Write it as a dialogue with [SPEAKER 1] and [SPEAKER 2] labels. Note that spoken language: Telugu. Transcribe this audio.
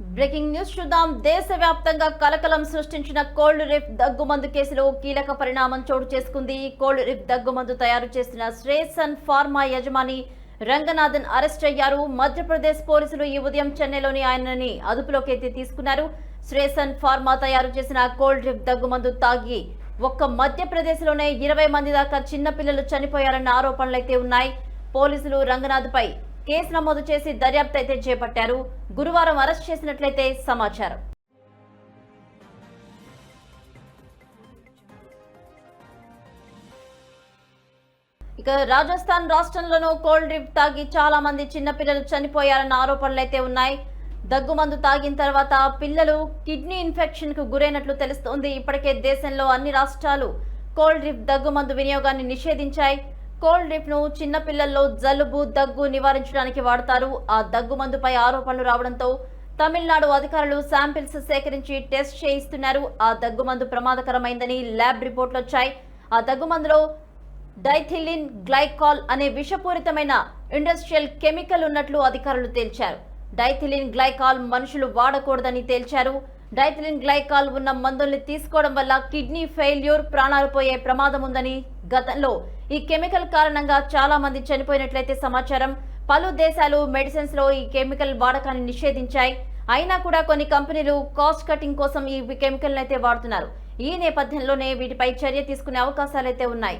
[SPEAKER 1] బ్రేకింగ్ న్యూస్ చూద్దాం. దేశవ్యాప్తంగా కలకలం సృష్టించిన కోల్డ్ రిఫ్ దగ్గుమందు కేసులో కీలక పరిణామం చోటు చేసుకుంది. కోల్డ్ రిఫ్ దగ్గుమందు తయారు చేసిన శ్రేసన్ ఫార్మా యజమాని రంగనాథన్ అరెస్ట్ అయ్యారు. మధ్యప్రదేశ్ పోలీసులు ఈ ఉదయం చెన్నైలోని ఆయనని అదుపులోకి ఎత్తి తీసుకున్నారు. శ్రేసన్ ఫార్మా తయారు చేసిన కోల్డ్ రిఫ్ దగ్గుమందు తాగి ఒక్క మధ్యప్రదేశ్లోనే ఇరవై మంది దాకా చిన్నపిల్లలు చనిపోయారన్న చనిపోయారన్న ఆరోపణలైతే ఉన్నాయి. పోలీసులు రంగనాథ్పై కేసు నమోదు చేసి దర్యాప్తు అయితే చేపట్టారు. గురువారం అరెస్ట్ చేసినట్లయితే సమాచారం. ఇక రాజస్థాన్ రాష్ట్రంలోనూ కోల్డ్ డ్రింక్ తాగి చాలా మంది చిన్నపిల్లలు చనిపోయారన్న ఆరోపణలు అయితే ఉన్నాయి. దగ్గుమందు తాగిన తర్వాత పిల్లలు కిడ్నీ ఇన్ఫెక్షన్కు గురైనట్లు తెలుస్తోంది. ఇప్పటికే దేశంలో అన్ని రాష్ట్రాలు కోల్డ్ డ్రింక్ దగ్గుమందు వినియోగాన్ని నిషేధించాయి. కోల్డ్ డ్రిప్ను చిన్నపిల్లల్లో జలుబు దగ్గు నివారించడానికి వాడతారు. ఆ దగ్గు మందుపై ఆరోపణలు రావడంతో తమిళనాడు అధికారులు శాంపిల్స్ సేకరించి టెస్ట్ చేయిస్తున్నారు. ఆ దగ్గుమందు ప్రమాదకరమైందని ల్యాబ్ రిపోర్ట్లు వచ్చాయి. ఆ దగ్గుమందులో డైథిలిన్ గ్లైకాల్ అనే విషపూరితమైన ఇండస్ట్రియల్ కెమికల్ ఉన్నట్లు అధికారులు తేల్చారు. డైథిలిన్ గ్లైకాల్ మనుషులు వాడకూడదని తేల్చారు. డైథిలిన్ గ్లైకాల్ ఉన్న మందుల్ని తీసుకోవడం వల్ల కిడ్నీ ఫెయిల్యూర్ ప్రాణాలు పోయే ప్రమాదం ఉందని గతంలో ఈ కెమికల్ కారణంగా చాలా మంది చనిపోయినట్లయితే సమాచారం. పలు దేశాలు మెడిసిన్స్లో ఈ కెమికల్ వాడకాన్ని నిషేధించాయి. అయినా కూడా కొన్ని కంపెనీలు కాస్ట్ కటింగ్ కోసం ఈ కెమికల్ అయితే వాడుతున్నారు. ఈ నేపథ్యంలోనే వీటిపై చర్య తీసుకునే అవకాశాలైతే ఉన్నాయి.